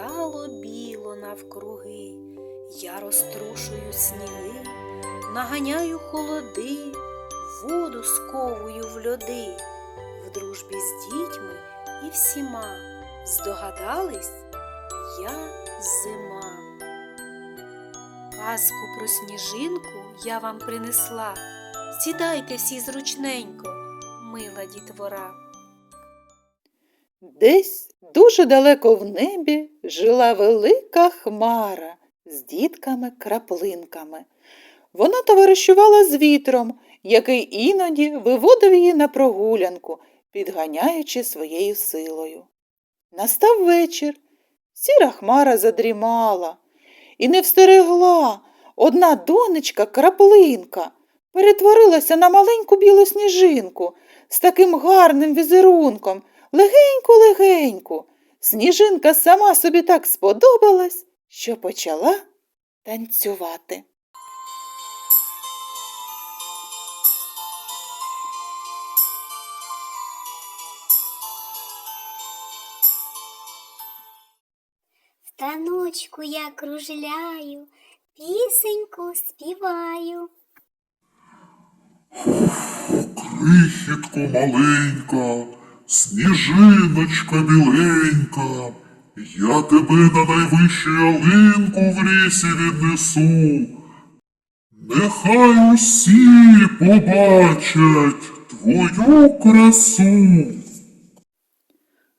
стало біло навкруги. Я розтрушую сніги, наганяю холоди, воду сковую в льоди, в дружбі з дітьми і всіма. Здогадались, я зима. Казку про сніжинку я вам принесла. Сідайте всі зручненько, мила дітвора. Десь дуже далеко в небі жила велика хмара з дітками-краплинками. Вона товаришувала з вітром, який іноді виводив її на прогулянку, підганяючи своєю силою. Настав вечір, сіра хмара задрімала і не встерегла. Одна донечка краплинка перетворилася на маленьку білу сніжинку з таким гарним візерунком, легеньку-легеньку. Сніжинка сама собі так сподобалась, що почала танцювати. В таночку я кружляю, пісеньку співаю. Крихітко маленька, сніжиночка біленька, я тебе на найвищу ялинку в лісі віднесу. Нехай усі побачать твою красу.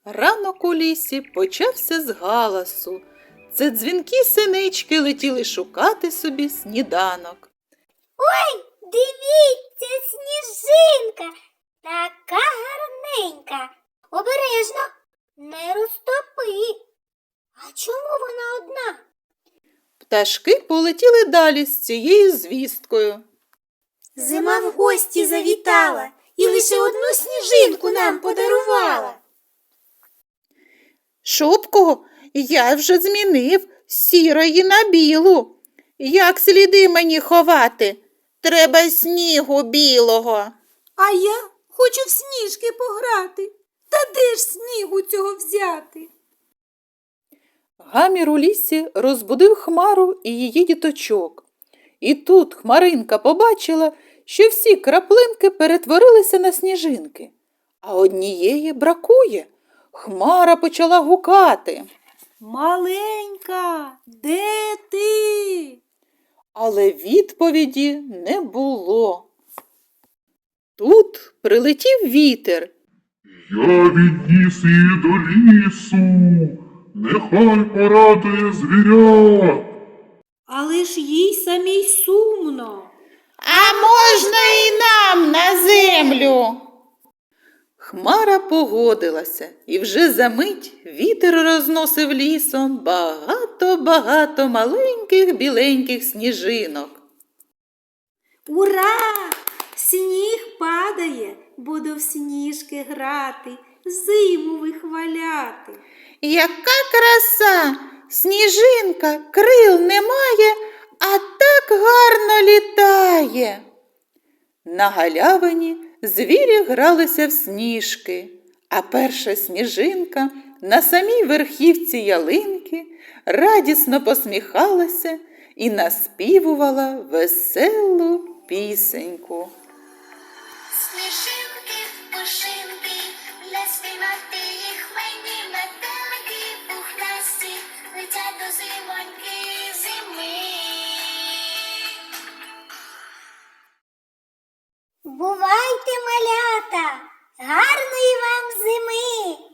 Ранок у лісі почався з галасу. Це дзвінки синички летіли шукати собі сніданок. Ой, дивіться, сніжинка, така гарненька. Обережно, не розтопи. А чому вона одна? Пташки полетіли далі з цією звісткою. Зима в гості завітала і лише одну сніжинку нам подарувала. Шубку я вже змінив сірої на білу. Як сліди мені ховати? Треба снігу білого. А я хочу в сніжки пограти. Та де ж снігу цього взяти? Гамір у лісі розбудив хмару і її діточок. І тут хмаринка побачила, що всі краплинки перетворилися на сніжинки, а однієї бракує. Хмара почала гукати, Маленька, де ти? але відповіді не було. Тут прилетів вітер, Я відніс її до лісу, нехай порадує звірят. Але ж їй самій сумно. А можна і нам на землю. Хмара погодилася, і вже за мить вітер розносив лісом багато-багато маленьких біленьких сніжинок. Ура! Сніг падає, буду в сніжки грати, зиму вихваляти. Яка краса! Сніжинка, крил немає, а так гарно літає. На галявині звірі гралися в сніжки, а перша сніжинка на самій верхівці ялинки радісно посміхалася і наспівувала веселу пісеньку. Смішинки, пушинки, для спіймати їх мені метелики пухнасті, летять до зимоньки зими. Бувайте малята, гарної вам зими.